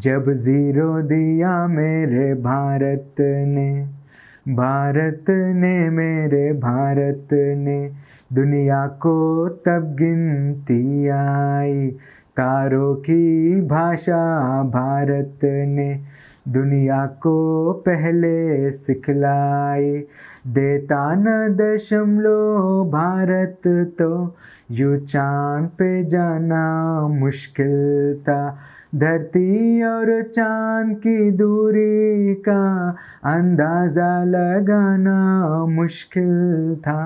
जब ज़ीरो दिया मेरे भारत ने भारत ने मेरे भारत ने, दुनिया को तब गिनती आई। तारों की भाषा भारत ने, दुनिया को पहले सिखलाई। देता न दशमलव भारत तो यू चाँद पे जाना मुश्किल था। धरती और चांद की दूरी का अंदाजा लगाना मुश्किल था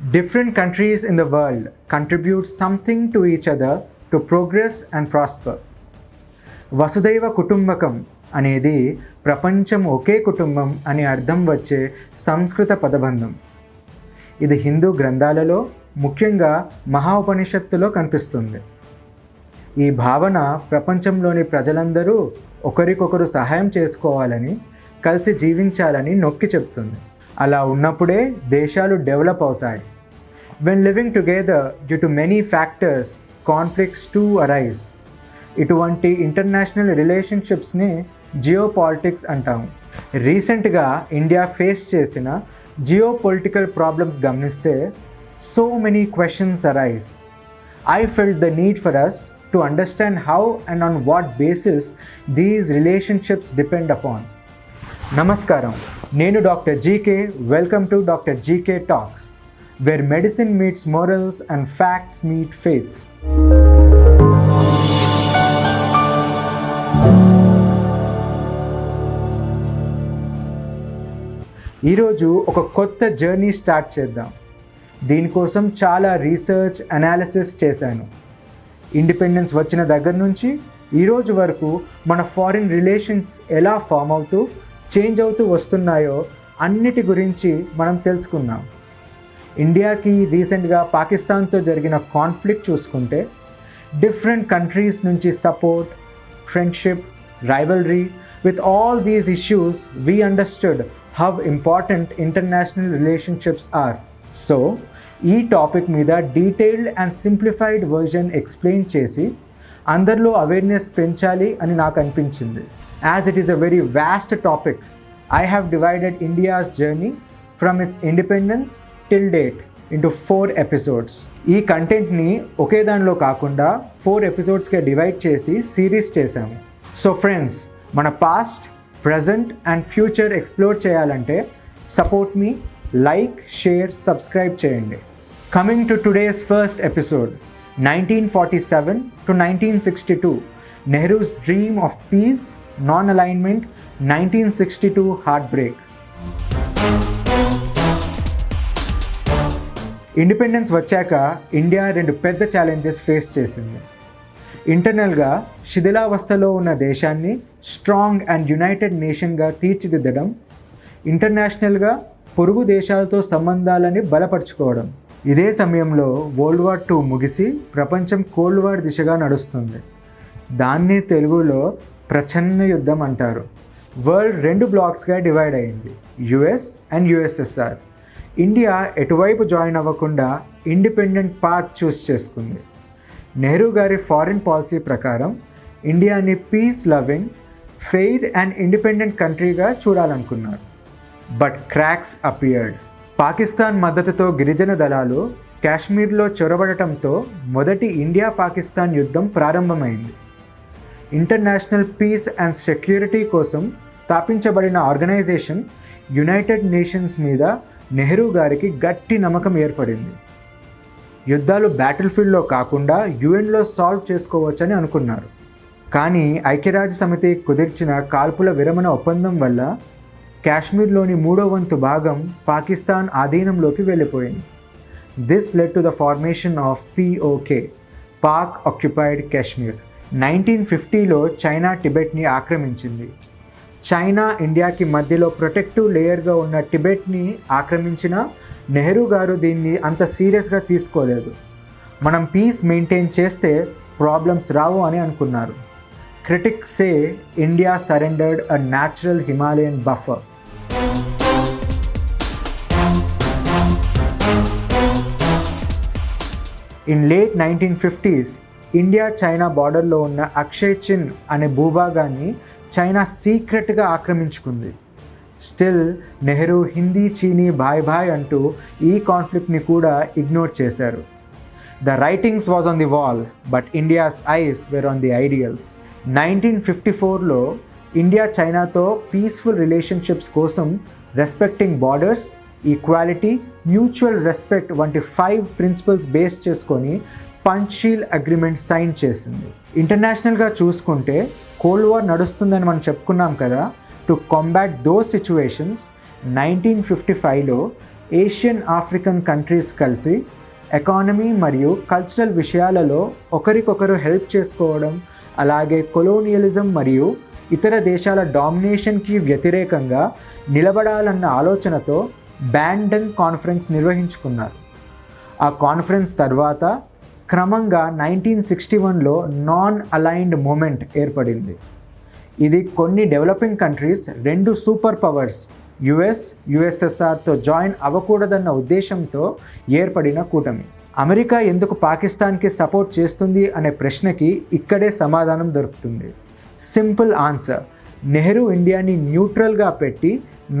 Different countries in the world contribute something to each other to progress and prosper. వసుదైవ కుటుంబకం అనేది ప్రపంచం ఒకే కుటుంబం అని అర్థం వచ్చే సంస్కృత పదబంధం ఇది హిందూ గ్రంథాలలో ముఖ్యంగా మహా ఉపనిషత్తులో కనిపిస్తుంది. ఈ భావన ప్రపంచంలోని ప్రజలందరూ ఒకరికొకరు సహాయం చేసుకోవాలని కలిసి జీవించాలని నొక్కి చెప్తుంది. అలా ఉన్నప్పుడే దేశాలు డెవలప్ అవుతాయి. When living together due to many factors conflicts to arise ఇటువంటి ఇంటర్నేషనల్ రిలేషన్షిప్స్ని జియో పాలిటిక్స్ అంటాము. రీసెంట్గా ఇండియా ఫేస్ చేసిన జియో పొలిటికల్ ప్రాబ్లమ్స్ గమనిస్తే so many questions arise I felt the need for us to understand how and on what basis these relationships depend upon. నమస్కారం నేను doctor GK welcome to doctor GK talks where medicine meets morals and facts meet faith ఈరోజు ఒక కొత్త journey start చేద్దాం. దీనికోసం చాలా research analysis చేశాను. Independence వచ్చిన దగ్గర నుంచి ఈరోజు వరకు మన ఫారిన్ రిలేషన్స్ ఎలా ఫామ్ అవుతూ చేంజ్ అవుతూ వస్తున్నాయో అన్నిటి గురించి మనం తెలుసుకుందాం. ఇండియాకి రీసెంట్గా పాకిస్తాన్తో జరిగిన కాన్ఫ్లిక్ట్ చూసుకుంటే డిఫరెంట్ కంట్రీస్ నుంచి support friendship rivalry with all these issues we understood how important international relationships are so ఈ టాపిక్ మీద detailed and simplified version explain చేసి అందరిలో అవేర్నెస్ పెంచాలి అని నాకు అనిపించింది. As it is a very vast topic I have divided India's journey from its independence till date into four episodes ఈ కంటెంట్ని ఒకే దానిలో కాకుండా ఫోర్ ఎపిసోడ్స్కే డివైడ్ చేసి సిరీస్ చేశాము. సో ఫ్రెండ్స్ మన past present and future explore చేయాలంటే సపోర్ట్ మీ లైక్ షేర్ సబ్స్క్రైబ్ చేయండి. Coming to today's first episode nineteen forty seven to nineteen sixty two Nehru's dream of peace non alignment nineteen sixty two heartbreak independence వచ్చాక India రెండు పెద్ద challenges face చేసింది. ఇంటర్నల్గా శిథిలావస్థలో ఉన్న దేశాన్ని స్ట్రాంగ్ అండ్ యునైటెడ్ నేషన్గా తీర్చిదిద్దడం ఇంటర్నేషనల్గా పొరుగు దేశాలతో సంబంధాలని బలపరుచుకోవడం. ఇదే సమయంలో వరల్డ్ వార్ టూ ముగిసి ప్రపంచం కోల్డ్ వార్ దిశగా నడుస్తుంది. దాన్ని తెలుగులో ప్రచన్న యుద్ధం అంటారు. వరల్డ్ రెండు బ్లాక్స్గా డివైడ్ అయింది. US and USSR. ఇండియా ఎటువైపు జాయిన్ అవ్వకుండా ఇండిపెండెంట్ పాత్ చూస్ చేసుకుంది. నెహ్రూ గారి ఫారిన్ పాలసీ ప్రకారం ఇండియాని peace loving fair and independent కంట్రీగా చూడాలనుకున్నారు. బట్ క్రాక్స్ అపియర్డ్ పాకిస్తాన్ మద్దతుతో గిరిజన దళాలు కాశ్మీర్లో చొరబడటంతో మొదటి ఇండియా పాకిస్తాన్ యుద్ధం ప్రారంభమైంది. ఇంటర్నేషనల్ పీస్ అండ్ సెక్యూరిటీ కోసం స్థాపించబడిన ఆర్గనైజేషన్ యునైటెడ్ నేషన్స్ మీద నెహ్రూ గారికి గట్టి నమ్మకం ఏర్పడింది. యుద్ధాలు బ్యాటిల్ ఫీల్డ్లో కాకుండా యుఎన్లో సాల్వ్ చేసుకోవచ్చని అనుకున్నారు. కానీ ఐక్యరాజ్య సమితి కుదిర్చిన కాల్పుల విరమణ ఒప్పందం వల్ల కాశ్మీర్లోని మూడో వంతు భాగం పాకిస్తాన్ ఆధీనంలోకి వెళ్ళిపోయింది. This led to the formation of POK Pak occupied Kashmir nineteen ఫిఫ్టీలో చైనా టిబెట్ని ఆక్రమించింది. చైనా ఇండియాకి మధ్యలో ప్రొటెక్టివ్ లేయర్గా ఉన్న టిబెట్ని ఆక్రమించిన నెహ్రూ గారు దీన్ని అంత సీరియస్గా తీసుకోలేదు. మనం పీస్ మెయింటైన్ చేస్తే ప్రాబ్లమ్స్ రావు అని అనుకున్నారు. Critics say India surrendered a natural Himalayan buffer in late nineteen fifties India China బార్డర్లో ఉన్న అక్షయ్ చిన్ అనే భూభాగాన్ని చైనా సీక్రెట్గా ఆక్రమించుకుంది. స్టిల్ నెహ్రూ హిందీ చీనీ బాయ్ బాయ్ అంటూ ఈ కాన్ఫ్లిక్ట్ని కూడా ఇగ్నోర్ చేశారు. The writings was on the wall but India's eyes were on the ideals. Nineteen fifty ఫోర్లో ఇండియా చైనాతో పీస్ఫుల్ రిలేషన్షిప్స్ కోసం respecting borders equality mutual respect వంటి ఫైవ్ ప్రిన్సిపల్స్ బేస్ చేసుకొని పంచీల్ అగ్రిమెంట్ సైన్ చేసింది. ఇంటర్నేషనల్గా చూసుకుంటే కోల్డ్ వార్ నడుస్తుందని మనం చెప్పుకున్నాం కదా to combat those situations nineteen fifty ఫైవ్లో ఏషియన్ ఆఫ్రికన్ కంట్రీస్ కలిసి ఎకానమీ మరియు కల్చరల్ విషయాలలో ఒకరికొకరు హెల్ప్ చేసుకోవడం అలాగే కొలోనియలిజం మరియు ఇతర దేశాల డామినేషన్కి వ్యతిరేకంగా నిలబడాలన్న ఆలోచనతో బ్యాండన్ కాన్ఫరెన్స్ నిర్వహించుకున్నారు. ఆ కాన్ఫరెన్స్ తర్వాత క్రమంగా నైన్టీన్ సిక్స్టీ వన్లో నాన్ అలైన్డ్ మూమెంట్ ఏర్పడింది. ఇది కొన్ని డెవలపింగ్ కంట్రీస్ రెండు సూపర్ పవర్స్ యుఎస్ యుఎస్ఎస్ఆర్తో జాయిన్ అవ్వకూడదన్న ఉద్దేశంతో ఏర్పడిన కూటమి. అమెరికా ఎందుకు పాకిస్తాన్కి సపోర్ట్ చేస్తుంది అనే ప్రశ్నకి ఇక్కడే సమాధానం దొరుకుతుంది. Simple answer. నెహ్రూ ఇండియాని న్యూట్రల్గా పెట్టి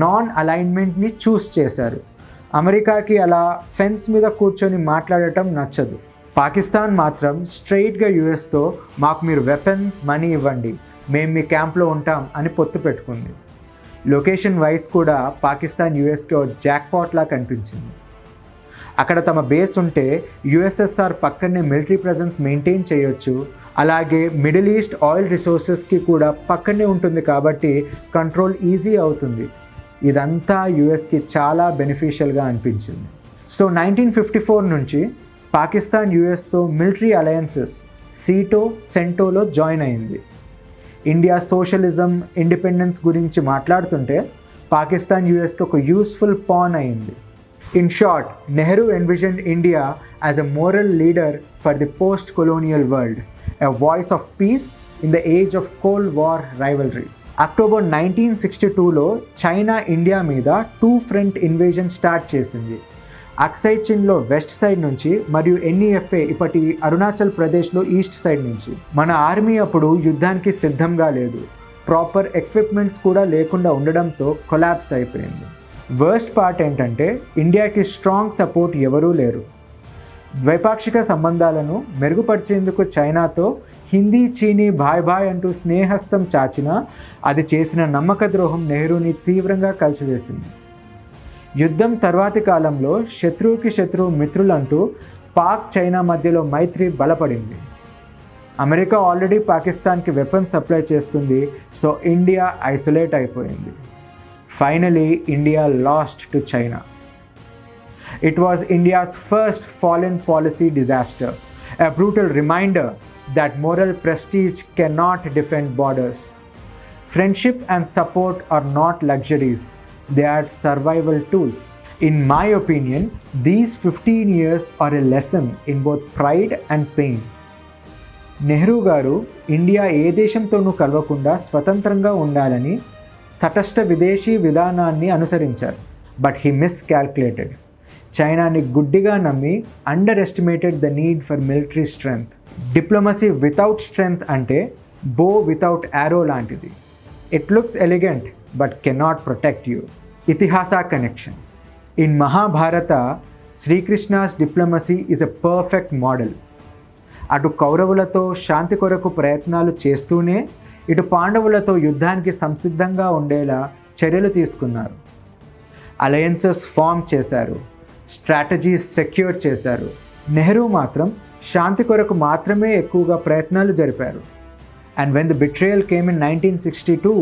నాన్ అలైన్మెంట్ని చూస్ చేశారు. అమెరికాకి అలా ఫెన్స్ మీద కూర్చొని మాట్లాడటం నచ్చదు. పాకిస్తాన్ మాత్రం స్ట్రైట్గా యుఎస్తో మాకు మీరు వెపన్స్ మనీ ఇవ్వండి. మేము మీ క్యాంప్లో ఉంటాం అని పొత్తు పెట్టుకుంది. లొకేషన్ వైజ్ కూడా పాకిస్తాన్ యుఎస్కి ఓ జాక్పాట్లా కనిపించింది. అక్కడ తమ బేస్ ఉంటే యుఎస్ఎస్ఆర్ పక్కనే మిలిటరీ ప్రజెన్స్ మెయింటైన్ చేయొచ్చు. అలాగే మిడిల్ ఈస్ట్ ఆయిల్ రిసోర్సెస్కి కూడా పక్కనే ఉంటుంది కాబట్టి కంట్రోల్ ఈజీ అవుతుంది. ఇదంతా యుఎస్కి చాలా బెనిఫిషియల్గా అనిపించింది. సో నైన్టీన్ ఫిఫ్టీ ఫోర్ నుంచి పాకిస్తాన్ యుఎస్తో మిలిటరీ అలయన్సెస్ సీటో సెంటోలో జాయిన్ అయింది. ఇండియా సోషలిజం ఇండిపెండెన్స్ గురించి మాట్లాడుతుంటే పాకిస్తాన్ యుఎస్కి ఒక యూస్ఫుల్ పాన్ అయింది. In short Nehru envision India as a moral leader for the post colonial world a voice of peace in the age of cold war rivalry. October nineteen sixty టూలో China India మీద two front invasion start చేసింది. Aksai చిన్లో west side నుంచి మరియు ఎన్ఈఎఫ్ఏ ఇప్పటి అరుణాచల్ ప్రదేశ్లో east side నుంచి. మన army అప్పుడు యుద్ధానికి సిద్ధంగా లేదు. ప్రాపర్ ఎక్విప్మెంట్స్ కూడా లేకుండా ఉండడంతో కొలాప్స్ అయిపోయింది. వర్స్ట్ పార్ట్ ఏంటంటే ఇండియాకి స్ట్రాంగ్ సపోర్ట్ ఎవరూ లేరు. ద్వైపాక్షిక సంబంధాలను మెరుగుపరిచేందుకు చైనాతో హిందీ చీనీ భాయ్ భాయ్ అంటూ స్నేహస్తం చాచినా అది చేసిన నమ్మక ద్రోహం నెహ్రూని తీవ్రంగా కలిసివేసింది. యుద్ధం తర్వాతి కాలంలో శత్రువుకి శత్రువు మిత్రులంటూ పాక్ చైనా మధ్యలో మైత్రి బలపడింది. అమెరికా ఆల్రెడీ పాకిస్తాన్కి వెపన్ సప్లై చేస్తుంది సో ఇండియా ఐసోలేట్ అయిపోయింది. Finally India lost to China. It was India's first foreign policy disaster a brutal reminder that moral prestige cannot defend borders. Friendship and support are not luxuries, they are survival tools. In my opinion, these 15 years are a lesson in both pride and pain. Nehru garu India ఏ దేశంతోనూ కలవకుండా స్వతంత్రంగా ఉండాలని తటస్థ విదేశీ విధానాన్ని అనుసరించారు but he miscalculated చైనాని గుడ్డిగా నమ్మి underestimated the need for military strength diplomacy without strength అంటే బో వితౌట్ యారో లాంటిది it looks elegant but cannot protect you ఇతిహాస connection in Mahabharata Sri Krishna's diplomacy is a perfect model అటు కౌరవులతో శాంతి కొరకు ప్రయత్నాలు చేస్తూనే ఇటు పాండవులతో యుద్ధానికి సంసిద్ధంగా ఉండేలా చర్యలు తీసుకున్నారు. అలయన్సెస్ ఫామ్ చేశారు. స్ట్రాటజీస్ సెక్యూర్ చేశారు. నెహ్రూ మాత్రం శాంతి కొరకు మాత్రమే ఎక్కువగా ప్రయత్నాలు జరిపారు. And when the betrayal came in nineteen sixty two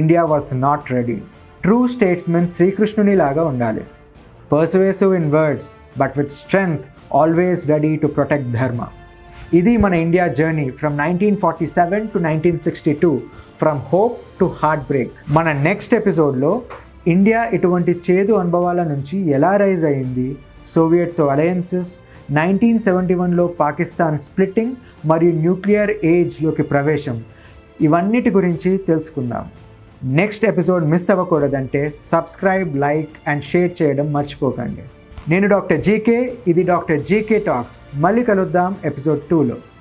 India was not ready true statesmen శ్రీకృష్ణుని లాగా ఉండాలి. Persuasive in words but with strength always ready to protect dharma ఇది మన India journey from nineteen forty seven to nineteen sixty two from hope to heartbreak మన next ఎపిసోడ్లో India ఇటువంటి చేదు అనుభవాల నుంచి ఎలా రైజ్ అయింది? సోవియట్తో అలయన్సెస్ నైన్టీన్ సెవెంటీ వన్లో పాకిస్తాన్ స్ప్లిట్టింగ్ మరియు న్యూక్లియర్ ఏజ్లోకి ప్రవేశం. ఇవన్నిటి గురించి తెలుసుకుందాం. నెక్స్ట్ ఎపిసోడ్ మిస్ అవ్వకూడదంటే సబ్స్క్రైబ్ లైక్ అండ్ షేర్ చేయడం మర్చిపోకండి. నేను డాక్టర్ జీకే ఇది డాక్టర్ జీకే టాక్స్. మళ్ళీ కలుద్దాం ఎపిసోడ్ టూలో.